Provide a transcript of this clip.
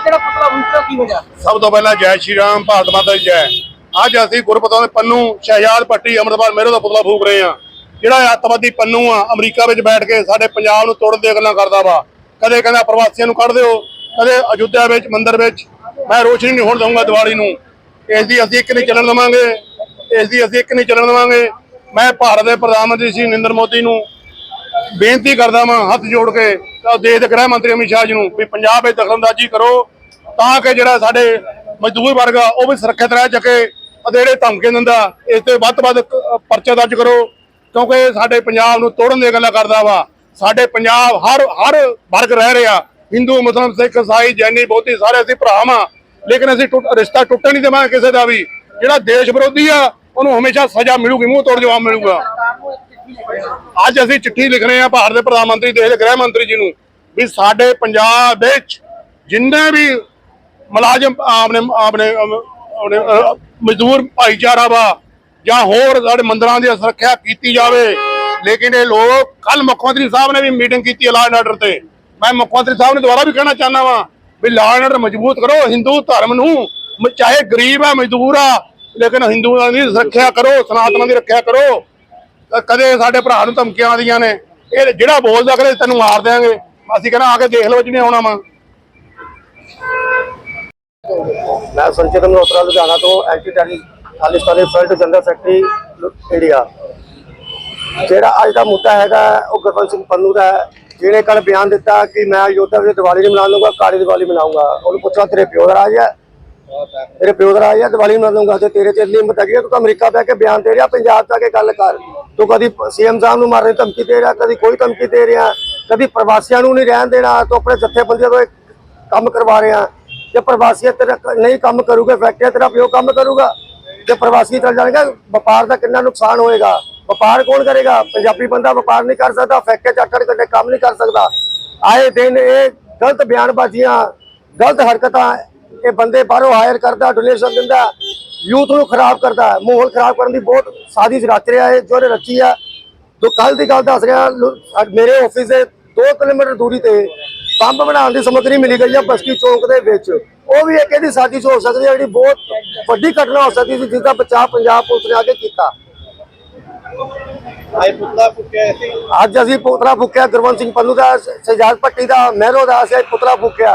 ਅੱਜ ਜਿਹੜਾ ਪੁਤਲਾ ਫੂਕਦਾ ਕੀ ਵਜ੍ਹਾ? ਸਭ ਤੋਂ ਪਹਿਲਾਂ ਜੈ ਸ਼੍ਰੀ ਰਾਮ, ਭਾਰਤ ਮਾਤਾ ਦੀ ਜੈ। ਅੱਜ ਅਸੀਂ ਗੁਰਪਤਾਂ ਦੇ ਪੰਨੂ, ਸ਼ਹਿਜਾਦ ਪੱਟੀ ਅਮਰਪਾਲ ਮੇਰੇ ਦਾ ਪੁਤਲਾ ਫੂਕ ਰਹੇ ਆ ਜਿਹੜਾ ਅੱਤਵਾਦੀ ਪੰਨੂ ਆ, ਅਮਰੀਕਾ ਵਿੱਚ ਬੈਠ ਕੇ ਸਾਡੇ ਪੰਜਾਬ ਨੂੰ ਤੋੜਨ ਦੀਆਂ ਗੱਲਾਂ ਕਰਦਾ ਵਾ। ਕਦੇ ਕਹਿੰਦਾ ਪ੍ਰਵਾਸੀਆਂ ਨੂੰ ਕੱਢ ਦਿਓ, ਕਦੇ ਅਯੁੱਧਿਆ ਵਿੱਚ, ਮੰਦਿਰ ਵਿੱਚ। ਮੈਂ ਰੋਸ਼ਨੀ ਨਹੀਂ ਹੋਣ ਦਊਂਗਾ ਦੀਵਾਲੀ ਨੂੰ। ਇਸ ਦੀ ਅਸੀਂ ਇੱਕ ਨਹੀਂ ਚੱਲਣ ਦੇਵਾਂਗੇ। ਇਸ ਦੀ ਅਸੀਂ ਇੱਕ ਨਹੀਂ ਚੱਲਣ ਦੇਵਾਂਗੇ। ਮੈਂ ਭਾਰਤ ਦੇ ਪ੍ਰਧਾਨ ਮੰਤਰੀ ਸ਼੍ਰੀ ਨਰਿੰਦਰ ਮੋਦੀ ਨੂੰ ਬੇਨਤੀ ਕਰਦਾ ਵਾਂ, ਹੱਥ ਜੋੜ ਕੇ ਤਾਂ ਦੇਸ਼ ਦੇ ਗ੍ਰਹਿ ਮੰਤਰੀ ਅਮਿਤ ਸ਼ਾਹ ਜੀ ਨੂੰ ਵੀ ਪੰਜਾਬ ਵਿੱਚ ਦਖਲਅੰਦਾਜ਼ੀ ਕਰੋ, ਤਾਂ ਕਿ ਜਿਹੜਾ ਸਾਡੇ ਮਜ਼ਦੂਰ ਵਰਗ ਆ, ਉਹ ਵੀ ਸੁਰੱਖਿਅਤ ਰਹਿ ਸਕੇ ਅਤੇ ਜਿਹੜੇ ਧਮਕੀ ਦਿੰਦਾ, ਇਸ ਤੇ ਵੱਧ ਤੋਂ ਵੱਧ ਪਰਚਾ ਦਰਜ ਕਰੋ, ਕਿਉਂਕਿ ਸਾਡੇ ਪੰਜਾਬ ਨੂੰ ਤੋੜਨ ਦੀਆਂ ਗੱਲਾਂ ਕਰਦਾ ਵਾ। ਸਾਡੇ ਪੰਜਾਬ ਹਰ ਹਰ ਵਰਗ ਰਹਿ ਰਿਹਾ, ਹਿੰਦੂ, ਮੁਸਲਮਾਨ, ਸਿੱਖ ਇਸਾਈ ਜੈਨੀ ਬੋਧੀ ਸਾਰੇ ਅਸੀਂ ਭਰਾਵਾਂ ਲੇਕਿਨ ਅਸੀਂ ਟੁੱਟ- ਰਿਸ਼ਤਾ ਟੁੱਟਣ ਨਹੀਂ ਦੇਵਾਂਗੇ ਕਿਸੇ ਦਾ ਵੀ। ਜਿਹੜਾ ਦੇਸ਼ ਵਿਰੋਧੀ ਆ, ਉਹਨੂੰ ਹਮੇਸ਼ਾ ਸਜ਼ਾ ਮਿਲੂਗੀ, ਮੂੰਹ ਤੋੜ ਜਵਾਬ ਮਿਲੂਗਾ। ਅੱਜ ਅਸੀਂ ਚਿੱਠੀ ਲਿਖ ਰਹੇ ਹਾਂ ਭਾਰਤ ਦੇ ਪ੍ਰਧਾਨ ਮੰਤਰੀ ਦੇਸ਼ ਦੇ ਗ੍ਰਹਿ ਮੰਤਰੀ ਜੀ ਨੂੰ ਵੀ ਸਾਡੇ ਪੰਜਾਬ ਵਿੱਚ ਜਿੰਨੇ ਵੀ ਮੁਲਾਜ਼ਮ ਆਪਣੇ ਆਪਣੇ ਆਪਣੇ ਮਜ਼ਦੂਰ ਭਾਈਚਾਰਾ ਵਾ ਜਾਂ ਹੋਰ ਸਾਡੇ ਮੰਦਰਾਂ ਦੀ ਸੁਰੱਖਿਆ ਕੀਤੀ ਜਾਵੇ, ਲੇਕਿਨ ਇਹ ਲੋਕ ਕੱਲ ਮੁੱਖ ਮੰਤਰੀ ਸਾਹਿਬ ਨੇ ਵੀ ਮੀਟਿੰਗ ਕੀਤੀ ਹੈ ਲਾਅ ਐਂਡ ਆਰਡਰ ਤੇ। ਮੈਂ ਮੁੱਖ ਮੰਤਰੀ ਸਾਹਿਬ ਨੂੰ ਦੁਬਾਰਾ ਵੀ ਕਹਿਣਾ ਚਾਹੁੰਦਾ ਵਾਂ ਵੀ ਲਾਅ ਐਂਡ ਆਰਡਰ ਮਜ਼ਬੂਤ ਕਰੋ, ਹਿੰਦੂ ਧਰਮ ਨੂੰ ਚਾਹੇ ਗਰੀਬ ਆ, ਮਜ਼ਦੂਰ ਆ, ਲੇਕਿਨ ਹਿੰਦੂਆਂ ਦੀ ਸੁਰੱਖਿਆ ਕਰੋ, ਸਨਾਤਨਾਂ ਦੀ ਰੱਖਿਆ ਕਰੋ। ਕਦੇ ਸਾਡੇ ਭਰਾ ਨੂੰ ਧਮਕੀਆਂ ਆਉਂਦੀਆਂ ਨੇ, ਇਹ ਜਿਹੜਾ ਬੋਲਦਾ ਕਰੇ ਤੈਨੂੰ ਮਾਰ ਦਿਆਂਗੇ। ਅਸੀਂ ਕਹਿੰਦਾ ਆ ਕੇ ਦੇਖ ਲਓ ਜਿਹਨੇ ਆਉਣਾ ਵਾ। ਮੈਂ ਸੰਚੇਤ ਮਨੋਤਰਾ ਲੁਧਿਆਣਾ ਤੋਂ anti Khalistani front general secretary, India. ਜਿਹੜਾ ਅੱਜ ਦਾ ਮੁੱਦਾ ਹੈਗਾ, ਉਹ ਗੁਰਬੰਸ ਸਿੰਘ ਪੰਨੂ ਦਾ ਜਿਹਨੇ ਕੱਲ ਬਿਆਨ ਦਿੱਤਾ ਕਿ ਮੈਂ ਯੋਧਾ ਵਿੱਚ ਦੀਵਾਲੀ ਨਹੀਂ ਮਨਾ ਲੂੰਗਾ ਕਾਲੀ ਦੀਵਾਲੀ ਮਨਾਉਂਗਾ। ਉਹਨੂੰ ਪੁੱਛਿਆ ਤੇਰੇ ਪਿਓ ਦਾ ਰਾਜ ਹੈ? ਤੇਰੇ ਪਿਓ ਦਾ ਰਾਜ ਹੈ, ਦੀਵਾਲੀ ਮਨਾ ਲੂੰਗਾ ਤੇ ਤੇਰੇ ਤੇ ਇੰਨੀ ਹਿੰਮਤ ਹੈਗੀ ਤੂੰ ਅਮਰੀਕਾ ਬਹਿ ਕੇ ਬਿਆਨ ਦੇ ਰਿਹਾ, ਪੰਜਾਬ ਜਾ ਕੇ ਗੱਲ ਕਰ। ਤੂੰ ਕਦੀ ਸੀਐਮ ਸਾਹਿਬ ਨੂੰ ਮਾਰਨ ਦੀ ਧਮਕੀ ਦੇ ਰਿਹਾ, ਕਦੀ ਕੋਈ ਧਮਕੀ ਦੇ ਰਿਹਾ, ਕਦੀ ਪ੍ਰਵਾਸੀਆਂ ਨੂੰ ਨਹੀਂ ਰਹਿਣ ਦੇਣਾ, ਤੂੰ ਆਪਣੇ ਜਥੇਬੰਦੀਆਂ ਤੋਂ ਕੰਮ ਕਰਵਾ ਰਿਹਾ ਜੇ ਪ੍ਰਵਾਸੀ ਤੇਰਾ ਨਹੀਂ ਕੰਮ ਕਰੂਗਾ ਫੈਕਟਰੀ ਤੇਰਾ ਪਿਓ ਕੰਮ ਕਰੂਗਾ, ਜੇ ਪ੍ਰਵਾਸੀ ਚੱਲ ਜਾਣਗੇ, ਵਪਾਰ ਦਾ ਕਿੰਨਾ ਨੁਕਸਾਨ ਹੋਏਗਾ? ਵਪਾਰ ਕੌਣ ਕਰੇਗਾ? ਪੰਜਾਬੀ ਬੰਦਾ ਵਪਾਰ ਨਹੀਂ ਕਰ ਸਕਦਾ ਫੈਕਟਰੀ ਚ ਅੱਠ ਘੰਟੇ ਕੰਮ ਨਹੀਂ ਕਰ ਸਕਦਾ। ਆਏ ਦਿਨ ਇਹ ਗਲਤ ਬਿਆਨਬਾਜ਼ੀਆਂ, ਗਲਤ ਹਰਕਤਾਂ, ਇਹ ਬੰਦੇ ਬਾਹਰੋਂ ਹਾਇਰ ਕਰਦਾ ਡੋਨੇਸ਼ਨ ਦਿੰਦਾ ਯੂਥ ਨੂੰ ਖਰਾਬ ਕਰਦਾ ਮਾਹੌਲ ਖਰਾਬ ਕਰਨ ਦੀ ਬਹੁਤ ਸਾਜ਼ਿਸ਼ ਰਚ ਰਿਹਾ ਹੈ ਜੋ ਰਚੀ ਆ ਜੋ ਕੱਲ ਦੀ ਗੱਲ ਦੱਸ ਅੱਜ ਮੇਰੇ ਆਫਿਸ ਦੇ 2 ਕਿਲੋਮੀਟਰ ਦੂਰੀ ਤੇ ਬੰਬ ਬਣਾਉਣ ਦੀ ਸਮੱਗਰੀ ਮਿਲੀ ਗਈ ਆ ਬਸਤੀ ਚੌਂਕ ਦੇ ਵਿੱਚ। ਉਹ ਵੀ ਇੱਕ ਇਹਦੀ ਸਾਜ਼ਿਸ਼ ਹੋ ਸਕਦੀ ਹੈ ਜਿਹੜੀ ਬਹੁਤ ਵੱਡੀ ਘਟਨਾ ਹੋ ਸਕਦੀ ਸੀ ਜਿਸ ਦਾ ਬਚਾਅ ਪੰਜਾਬ ਪੁਲਿਸ ਨੇ ਆ ਕੇ ਕੀਤਾ। ਆਏ ਪੁੱਤਲਾ ਫੁੱਕਿਆ ਸੀ ਅੱਜ ਅਸੀਂ ਪੁਤਲਾ ਫੂਕਿਆ ਗੁਰਵੰਤ ਸਿੰਘ ਪੰਨੂ ਦਾ ਸ਼ਹਿਜਾਦ ਪੱਟੀ ਦਾ ਮਹਿਰੋ ਦਾ ਅਸੀਂ ਪੁਤਲਾ ਫੂਕਿਆ।